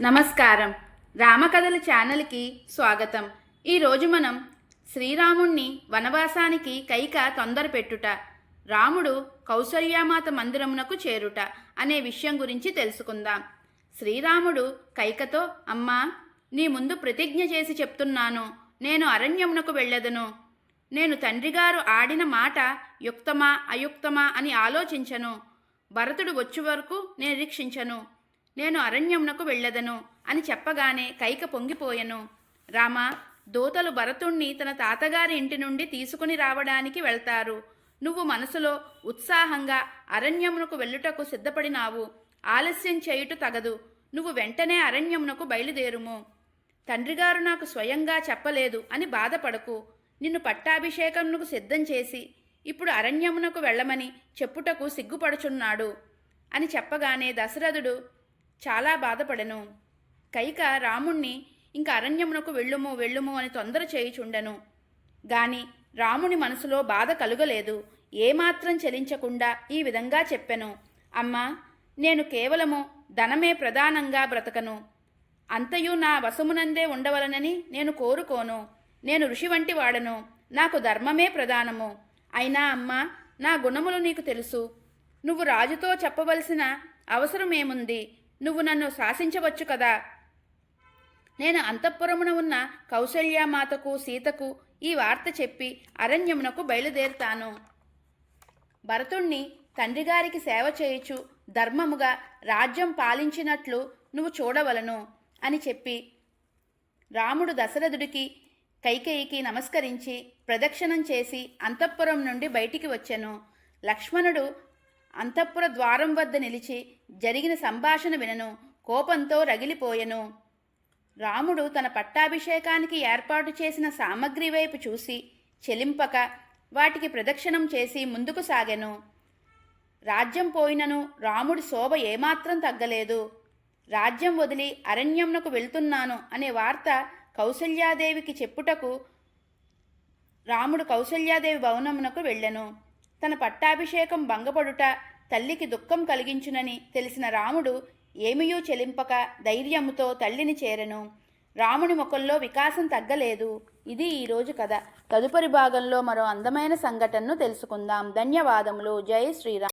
నమస్కారం. రామకథల ఛానల్కి స్వాగతం. ఈరోజు మనం శ్రీరాముణ్ణి వనవాసానికి కైక తొందర పెట్టుట రాముడు కౌసల్యామాత మందిరమునకు చేరుట అనే విషయం గురించి తెలుసుకుందాం. శ్రీరాముడు కైకతో అమ్మా నీ ముందు ప్రతిజ్ఞ చేసి చెప్తున్నాను. నేను అరణ్యమునకు వెళ్ళదను. నేను తండ్రిగారు ఆడిన మాట యుక్తమా అయుక్తమా అని ఆలోచించను. భరతుడు వచ్చే వరకు నిరీక్షించను. నేను అరణ్యమునకు వెళ్ళదను అని చెప్పగానే కైక పొంగిపోయెను. రామ దూతలు భరతుణ్ణి తన తాతగారి ఇంటి నుండి తీసుకుని రావడానికి వెళ్తారు. నువ్వు మనసులో ఉత్సాహంగా అరణ్యమునకు వెళ్ళుటకు సిద్ధపడినావు. ఆలస్యం చేయుట తగదు. నువ్వు వెంటనే అరణ్యమునకు బయలుదేరుము. తండ్రిగారు నాకు స్వయంగా చెప్పలేదు అని బాధపడకు. నిన్ను పట్టాభిషేకమునకు సిద్ధం చేసి ఇప్పుడు అరణ్యమునకు వెళ్ళమని చెప్పుటకు సిగ్గుపడుచున్నాడు అని చెప్పగానే దశరథుడు చాలా బాధపడను. కైక రాముణ్ణి ఇంక అరణ్యమునకు వెళ్ళుము వెళ్ళుము అని తొందర చేయుచుండెను. గాని రాముని మనసులో బాధ కలుగలేదు. ఏమాత్రం చలించకుండా ఈ విధంగా చెప్పెను. అమ్మా నేను కేవలము ధనమే ప్రధానంగా బ్రతకను. అంతయు నా వశమునందే ఉండవలనని నేను కోరుకోను. నేను ఋషి వంటి వాడను. నాకు ధర్మమే ప్రధానము. అయినా అమ్మా నా గుణములు నీకు తెలుసు. నువ్వు రాజుతో చెప్పవలసిన అవసరమేముంది? నువ్వు నన్ను శాసించవచ్చు కదా. నేను అంతఃపురమున ఉన్న కౌశల్యామాతకు సీతకు ఈ వార్త చెప్పి అరణ్యమునకు బయలుదేరుతాను. భరతుణ్ణి తండ్రిగారికి సేవ చేయుచు ధర్మముగా రాజ్యం పాలించినట్లు నువ్వు చూడవలను అని చెప్పి రాముడు దశరథుడికి కైకేయికి నమస్కరించి ప్రదక్షిణం చేసి అంతఃపురం నుండి బయటికి వచ్చెను. లక్ష్మణుడు అంతఃపుర ద్వారం వద్ద నిలిచి జరిగిన సంభాషణ వినను కోపంతో రగిలిపోయెను. రాముడు తన పట్టాభిషేకానికి ఏర్పాటు చేసిన సామగ్రి వైపు చూసి చెలింపక వాటికి ప్రదక్షిణం చేసి ముందుకు సాగెను. రాజ్యం పోయినను రాముడి శోభ ఏమాత్రం తగ్గలేదు. రాజ్యం వదిలి అరణ్యంనకు వెళ్తున్నాను అనే వార్త కౌసల్యాదేవికి చెప్పుటకు రాముడు కౌసల్యాదేవి భవనమునకు వెళ్ళెను. తన పట్టాభిషేకం భంగపడుట తల్లికి దుఃఖం కలిగించునని తెలిసిన రాముడు ఏమియూ చెలింపక ధైర్యముతో తల్లిని చేరెను. రాముని ముఖంలో వికాసం తగ్గలేదు. ఇది ఈరోజు కథ. తదుపరి భాగంలో మరో అందమైన సంఘటనను తెలుసుకుందాం. ధన్యవాదములు. జై శ్రీరామ్.